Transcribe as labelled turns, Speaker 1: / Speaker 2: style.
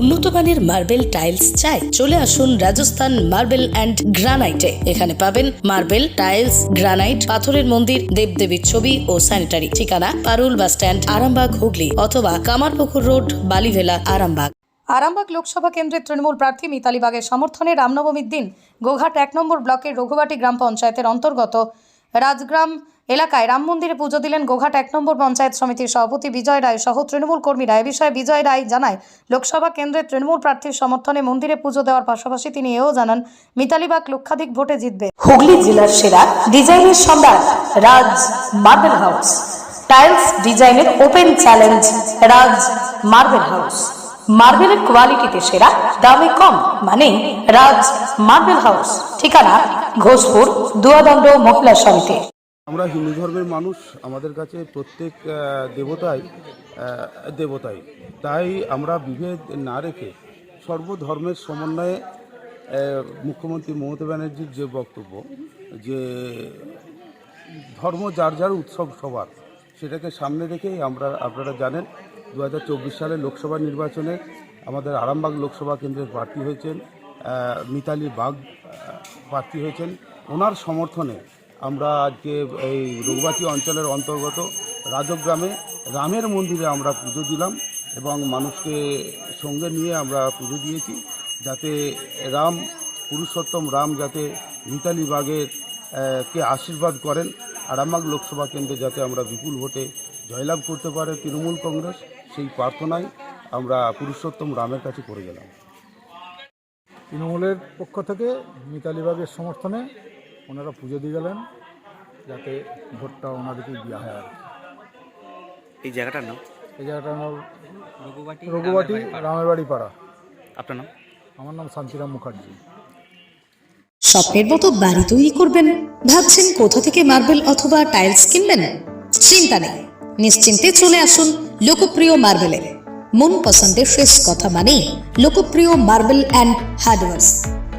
Speaker 1: উন্নত মানের marble tiles চাই, চলে আসুন রাজস্থান মার্বেল অ্যান্ড গ্রানাইটে। এখানে পাবেন মার্বেল, টাইলস, গ্রানাইট, পাথরের মন্দির, দেবদেবীর ছবি ও স্যানিটারি। ঠিকানা, পারুল বাস স্ট্যান্ড, আরামবাগ, হুগলি অথবা কামারপুকুর রোড, বালিভেলা, আরামবাগ।
Speaker 2: আরামবাগ লোকসভা কেন্দ্রের তৃণমূল প্রার্থী মিতালি বাগের সমর্থনে রামনবমীর দিন গোঘাট এক নম্বর ব্লকের রঘুবাটি গ্রাম পঞ্চায়েতের অন্তর্গত রাজগ্রাম এলাকায় রাম মন্দিরে পুজো দিলেন গোঘাট এক নম্বর পঞ্চায়েত সমিতির সভাপতি বিজয় রায় সহ তৃণমূল কর্মীরা। এ বিষয়ে বিজয় রায় জানায়, লোকসভা কেন্দ্রের তৃণমূল প্রার্থীর সমর্থনে মন্দিরে পুজো দেওয়ার পাশাপাশি তিনি এও জানান মিতালিবাগ লক্ষাধিক ভোটে জিতবে। হুগলি জেলার সেরা ডিজাইনের Samrat Raj marble house. Tiles ডিজাইনের open challenge, Raj marble house. মার্বেলের কোয়ালিটিতে সেরা, দামে কম মানে রাজ মার্বেল হাউস। ঠিকানা ঘোষপুর, দুয়াদণ্ড মহিলা সমিতি।
Speaker 3: আমরা হিন্দু ধর্মের মানুষ, আমাদের কাছে প্রত্যেক দেবতাই দেবতাই। তাই আমরা বিভেদ না রেখে সর্বধর্মের সমন্বয়ে মুখ্যমন্ত্রী মমতা ব্যানার্জির যে বক্তব্য, যে ধর্ম যার যার উৎসব সবার, সেটাকে সামনে রেখেই আমরা, আপনারা জানেন দু হাজার চব্বিশ সালে লোকসভা নির্বাচনে আমাদের আরামবাগ লোকসভা কেন্দ্রের প্রার্থী হয়েছেন মিতালি বাগ প্রার্থী হয়েছেন। ওনার সমর্থনে আমরা আজকে এই রঘুবাচী অঞ্চলের অন্তর্গত রাজগ্রামে রামের মন্দিরে আমরা পুজো দিলাম এবং মানুষকে সঙ্গে নিয়ে আমরা পুজো দিয়েছি যাতে রাম, পুরুষোত্তম রাম যাতে মিতালি বাগের কে আশীর্বাদ করেন, আরামবাগ লোকসভা কেন্দ্রে যাতে আমরা বিপুল ভোটে জয়লাভ করতে পারে তৃণমূল কংগ্রেস, সেই প্রার্থনায় আমরা পুরুষোত্তম রামের কাছে করে গেলাম।
Speaker 4: তৃণমূলের পক্ষ থেকে মিতালি বাগের সমর্থনে ওনারা পুজো দিয়ে গেলেন যাতে ভোটটা ওনাদেরকেই দেওয়া হয় আর
Speaker 5: এই জায়গাটার নাম?
Speaker 4: এই জায়গাটার নাম
Speaker 5: রঘুবাটি
Speaker 4: রঘুবাটি রামের বাড়ি পাড়া।
Speaker 5: আপনার নাম?
Speaker 4: আমার নাম শান্তিরাম মুখার্জি।
Speaker 1: স্বপ্নের মতো বাড়ি তৈরি করবেন? ভাবছেন কোথা থেকে মার্বেল অথবা টাইলস কিনবেন? চিন্তা নেই। নিশ্চিন্তে চলে আসুন লোকপ্রিয় মার্বেলে। মন পছন্দের শেষ কথা মানেই লোকপ্রিয় মার্বেল অ্যান্ড হার্ডওয়ার্স।